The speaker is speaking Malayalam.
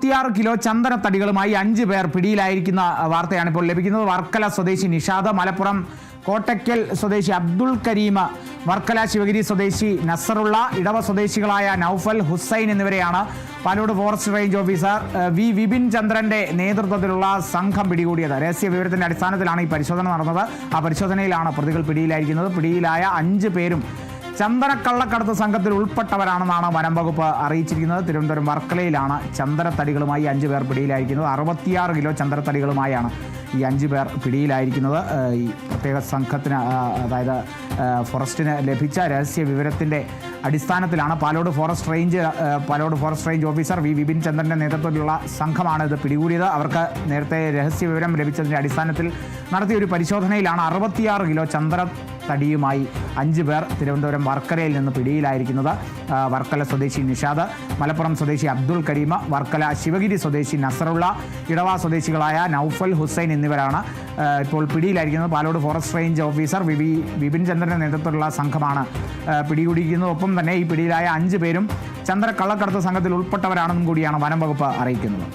ഇരുപത്തിയാറ് കിലോ ചന്ദനത്തടികളുമായി അഞ്ച് പേർ പിടിയിലായിരിക്കുന്ന വാർത്തയാണ് ഇപ്പോൾ ലഭിക്കുന്നത്. വർക്കല സ്വദേശി നിഷാദ് മലപ്പുറം കോട്ടയ്ക്കൽ സ്വദേശി അബ്ദുൾ കരീം വർക്കല ശിവഗിരി സ്വദേശി നസറുള്ള ഇടവ സ്വദേശികളായ നൌഫൽ ഹുസൈൻ എന്നിവരെയാണ് Palode forest range officer V Vipin ചന്ദ്രന്റെ നേതൃത്വത്തിലുള്ള സംഘം പിടികൂടിയത്. രഹസ്യ വിവരത്തിന്റെ അടിസ്ഥാനത്തിലാണ് ഈ പരിശോധന നടന്നത്. ആ പരിശോധനയിലാണ് പ്രതികൾ പിടിയിലായിരിക്കുന്നത്. പിടിയിലായ അഞ്ച് പേരും ചന്ദന കള്ളക്കടത്ത് സംഘത്തിൽ ഉൾപ്പെട്ടവരാണെന്നാണ് വനം വകുപ്പ് അറിയിച്ചിരിക്കുന്നത്. തിരുവനന്തപുരം വർക്കലയിലാണ് ചന്ദനത്തടികളുമായി അഞ്ച് പേർ പിടിയിലായിരിക്കുന്നത്. അറുപത്തിയാറ് കിലോ ചന്ദനത്തടികളുമായാണ് ഈ അഞ്ച് പേർ പിടിയിലായിരിക്കുന്നത്. ഈ പ്രത്യേക സംഘത്തിന് അതായത് ഫോറസ്റ്റിന് ലഭിച്ച രഹസ്യ വിവരത്തിന്റെ അടിസ്ഥാനത്തിലാണ് Palode forest range Palode forest range officer V. Vipin ചന്ദ്രന്റെ നേതൃത്വത്തിലുള്ള സംഘമാണ് ഇത് പിടികൂടിയത്. അവർക്ക് നേരത്തെ രഹസ്യ വിവരം ലഭിച്ചതിന്റെ അടിസ്ഥാനത്തിൽ നടത്തിയ ഒരു പരിശോധനയിലാണ് അറുപത്തിയാറ് കിലോ ചന്ദന തടിയുമായി അഞ്ച് പേർ തിരുവനന്തപുരം വർക്കലയിൽ നിന്ന് പിടിയിലായിരിക്കുന്നത്. വർക്കല സ്വദേശി നിഷാദ് മലപ്പുറം സ്വദേശി അബ്ദുൾ കരീമ വർക്കല ശിവഗിരി സ്വദേശി നസറുള്ള ഇടവാ സ്വദേശികളായ നൌഫൽ ഹുസൈൻ എന്നിവരാണ് ഇപ്പോൾ പിടിയിലായിരിക്കുന്നത്. Palode forest range officer V V Vipin ചന്ദ്രന്റെ നേതൃത്വത്തിലുള്ള സംഘമാണ് പിടികൂടിയിരിക്കുന്നത്. ഒപ്പം തന്നെ ഈ പിടിയിലായ അഞ്ച് പേരും ചന്ദ്ര കള്ളക്കടത്ത് സംഘത്തിൽ ഉൾപ്പെട്ടവരാണെന്നും കൂടിയാണ് വനം വകുപ്പ് അറിയിക്കുന്നത്.